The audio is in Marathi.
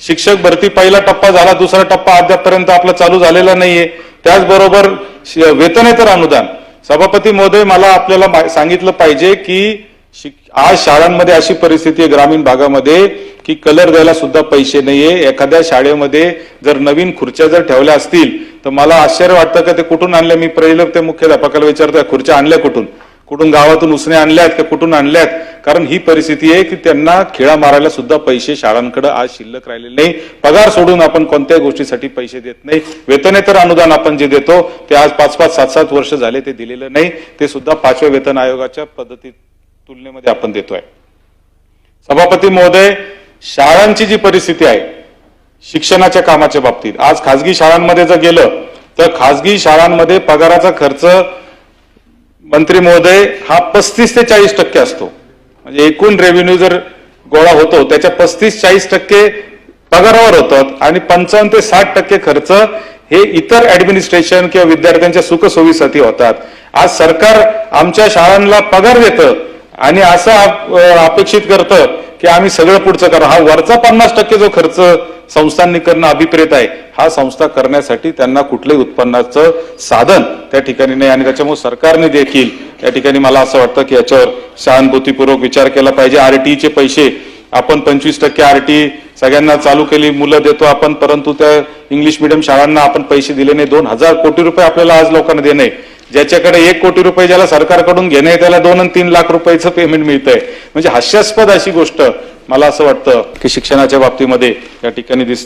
शिक्षक भरती पहिला टप्पा झाला दुसरा टप्पा अद्यापपर्यंत आपला चालू झालेला नाहीये. त्याचबरोबर वेतनेतर अनुदान. सभापती महोदय मला आपल्याला सांगितलं पाहिजे की आज शाळांमध्ये अशी परिस्थिती आहे ग्रामीण भागामध्ये की कलर द्यायला सुद्धा पैसे नाहीये. एखाद्या शाळेमध्ये जर नवीन खुर्च्या जर ठेवल्या असतील तर मला आश्चर्य वाटतं का ते कुठून आणल्या? मी पहिलं ते मुख्याध्यापकाला विचारतो खुर्च्या आणल्या कुठून? कुठून गावातून उसने आणल्यात का कुठून आणल्यात? कारण ही परिस्थिती आहे की त्यांना खेळा मारायला सुद्धा पैसे शाळांकडे आज शिल्लक राहिलेले नाही. पगार सोडून आपण कोणत्याही गोष्टीसाठी पैसे देत नाही. वेतनेतर अनुदान आपण जे देतो ते आज पाच पाच सात सात वर्ष झाले ते दिलेलं नाही. ते सुद्धा पाचव्या वेतन आयोगाच्या पद्धती तुलनेमध्ये आपण देतोय. सभापती महोदय शाळांची जी परिस्थिती आहे शिक्षणाच्या कामाच्या बाबतीत आज खासगी शाळांमध्ये जर गेलं तर खासगी शाळांमध्ये पगाराचा खर्च मंत्री महोदय हा पस्तीस ते चाळीस टक्के असतो. म्हणजे एकूण रेव्हेन्यू जर गोळा होतो त्याच्या पस्तीस चाळीस टक्के पगारावर होतात आणि पंचावन्न ते साठ टक्के खर्च हे इतर ऍडमिनिस्ट्रेशन किंवा विद्यार्थ्यांच्या सुखसोयीसाठी होतात. आज सरकार आमच्या शाळांना पगार देतं आणि असं अपेक्षित करतं की आम्ही सगळं पुढचं करा. हा वरचा पन्नास टक्के जो खर्च संस्थांनी करणं अभिप्रेत आहे हा संस्था करण्यासाठी त्यांना कुठलंही उत्पन्नाचं साधन त्या ठिकाणी नाही आणि त्याच्यामुळे सरकारने देखील या ठिकाणी मला असं वाटतं की याच्यावर सहानुभूतीपूर्वक विचार केला पाहिजे. आरटीईचे पैसे आपण पंचवीस टक्के आरटी सगळ्यांना चालू केली मुलं देतो आपण परंतु त्या इंग्लिश मिडियम शाळांना आपण पैसे दिले नाही. दोन हजार कोटी रुपये आपल्याला आज लोकांना देणे. ज्याच्याकडे एक कोटी रुपये ज्याला सरकारकडून घेणे त्याला दोन आणि तीन लाख रुपयाचं पेमेंट मिळतंय. म्हणजे हास्यास्पद अशी गोष्ट मला असं वाटतं की शिक्षणाच्या बाबतीमध्ये या ठिकाणी दिसते.